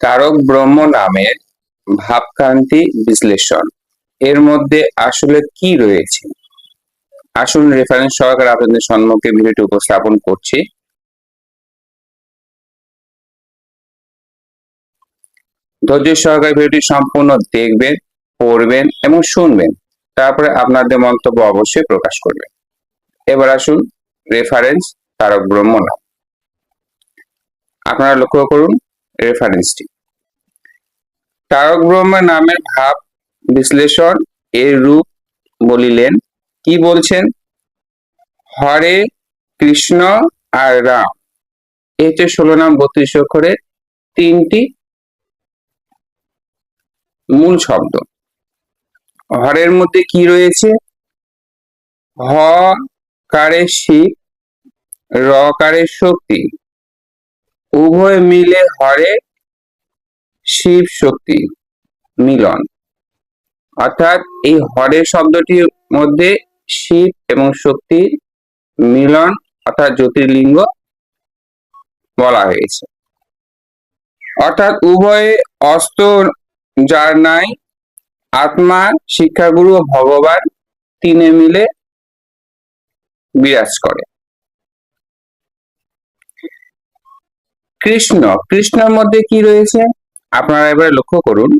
তারক ব্রহ্ম নামের ভাবকান্তি বিশ্লেষণ। এর মধ্যে আসলে কি রয়েছে? আসুন রেফারেন্স সহকারে আপনাদের সম্মুখে ভিডিওটি উপস্থাপন করছি। ধৈর্য সহকারে ভিডিওটি সম্পূর্ণ দেখবেন, পড়বেন এবং শুনবেন। তারপরে আপনাদের মন্তব্য অবশ্যই প্রকাশ করবেন। এবার আসুন রেফারেন্স তারক ব্রহ্ম নাম। আপনারা লক্ষ্য করুন রেফারেন্সটি তারক ব্রহ্ম নামের ভাব বিশ্লেষণ এর রূপ বলিলেন, কি বলছেন? হরে কৃষ্ণ আর রাম। এই হচ্ছে ষোলো নাম বত্রিশ অক্ষরের তিনটি মূল শব্দ। হরের মধ্যে কি রয়েছে? হ কারে শিব, র কারে শক্তি। উভয় মিলে হরে শিব শক্তি মিলন। অর্থাৎ এই হরে শব্দটির মধ্যে শিব এবং শক্তির মিলন অর্থাৎ জ্যোতির্লিঙ্গ বলা হয়েছে। অর্থাৎ উভয়ে অস্ত যার নাই, আত্মা, শিক্ষাগুরু ভগবান তিনে মিলে বিরাজ করে। কৃষ্ণ, কৃষ্ণের মধ্যে কি রয়েছে? আপনারা এবারে লক্ষ্য করুন।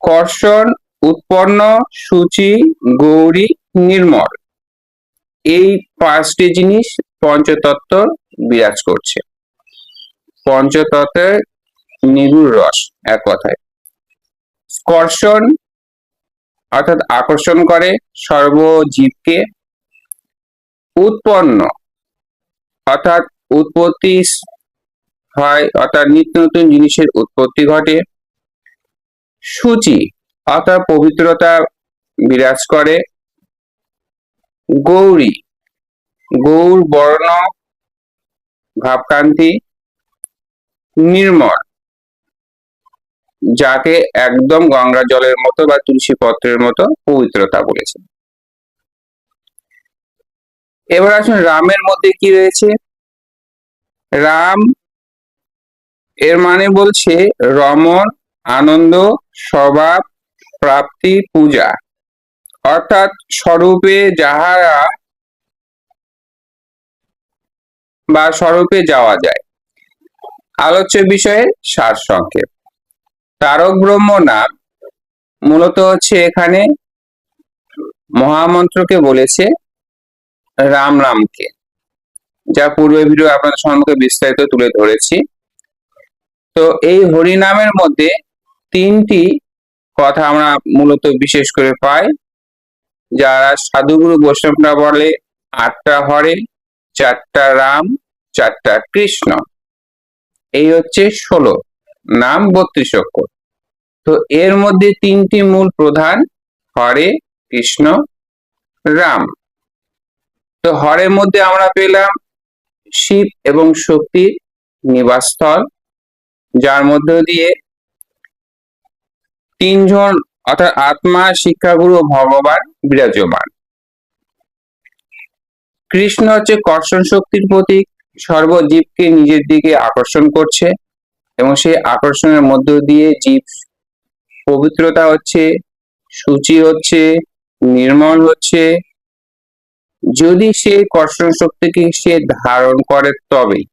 কর্ষণ, উৎপন্ন, সূচি, গৌরী, নির্মল। এই পাঁচটি জিনিস পঞ্চতত্ত্ব বিরাজ করছে। পঞ্চতত্ত্বের নিগুড় রস এক কথায়। স্কর্ষণ, অর্থাৎ আকর্ষণ করে সর্বজীবকে। উৎপন্ন, অর্থাৎ উৎপত্তি হয় অর্থাৎ নিত্য নতুন জিনিসের উৎপত্তি ঘটে। সূচি, অর্থাৎ পবিত্রতা বিরাজ করে। গৌরী, গৌর বর্ণ ভাবকান্তি নির্মল, যাকে একদম গঙ্গা জলের মতো বা তুলসী পত্রের মতো পবিত্রতা বলেছে। এবার আসুন রামের মধ্যে কি রয়েছে? রাম এর মানে বলছে রমন আনন্দ, স্বভাব, প্রাপ্তি, পূজা। অর্থাৎ স্বরূপে যাহারা বা স্বরূপে যাওয়া যায়। আলোচ্য বিষয়ের সার সংক্ষেপ। তারক ব্রহ্ম নাম মূলত হচ্ছে এখানে মহামন্ত্রকে বলেছে রাম রামকে, যা পূর্বে ভিডিও আপনাদের সম্মুখে বিস্তারিত তুলে ধরেছি। তো এই হরিনামের মধ্যে তিনটি কথা আমরা মূলত বিশেষ করে পাই। যারা সাধুগুরু বৈষ্ণবরা বলে, আটটা হরে, চারটা রাম, চারটা কৃষ্ণ। এই হচ্ছে ষোলো। নাম বত্রিশ অক্ষর। তো এর মধ্যে তিনটি মূল প্রধান, হরে, কৃষ্ণ, রাম। তো হরের মধ্যে আমরা পেলাম শিব এবং শক্তির নিবাসস্থল। যার মধ্য দিয়ে তিনজন অর্থাৎ আত্মা, শিক্ষাগুরু ভগবান বিরাজমান। কৃষ্ণ হচ্ছে কর্ষণ শক্তির প্রতীক, সর্বজীবকে নিজের দিকে আকর্ষণ করছে এবং সেই আকর্ষণের মধ্য দিয়ে জীব পবিত্রতা হচ্ছে, সূচি হচ্ছে, নির্মল হচ্ছে। যদি সে কর্ষণ শক্তিকে সে ধারণ করে তবেই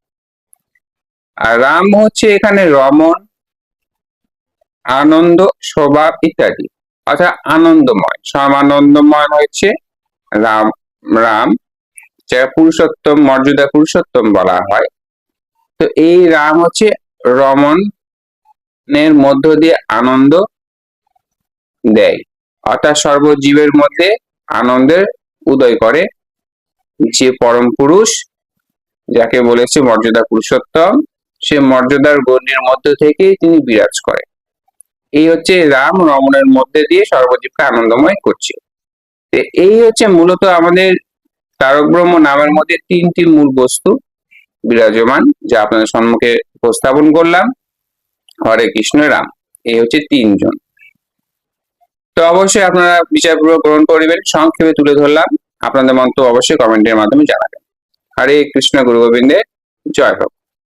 আর রাম হচ্ছে এখানে রমন আনন্দ স্বভাব ইত্যাদি। অর্থাৎ আনন্দময়, সমানন্দময় হচ্ছে রাম রাম যারা পুরুষোত্তম, মর্যাদা পুরুষোত্তম বলা হয়। তো এই রাম হচ্ছে রমণের মধ্য দিয়ে আনন্দ দেয়। অর্থাৎ সর্বজীবের মধ্যে আনন্দের উদয় করে যে পরম পুরুষ, যাকে বলেছে মর্যাদা পুরুষোত্তম সে মর্যাদার গণ্যের মধ্য থেকে তিনি বিরাজ করে এই হচ্ছে রাম রমণের মধ্যে দিয়ে সর্বজীবকে আনন্দময় করছে এই হচ্ছে মূলত আমাদের তারক ব্রহ্ম নামের মধ্যে তিনটি মূল বস্তু বিরাজমান, যা আপনাদের সম্মুখে উপস্থাপন করলাম। হরে কৃষ্ণ, রাম। এই হচ্ছে তিনজন। তো অবশ্যই আপনারা বিচারপূর্বক গ্রহণ করবেন। সংক্ষেপে তুলে ধরলাম। আপনাদের মন্তব্য অবশ্যই কমেন্টের মাধ্যমে জানাবেন। হরে কৃষ্ণ গুরু গোবিন্দের জয় হোক।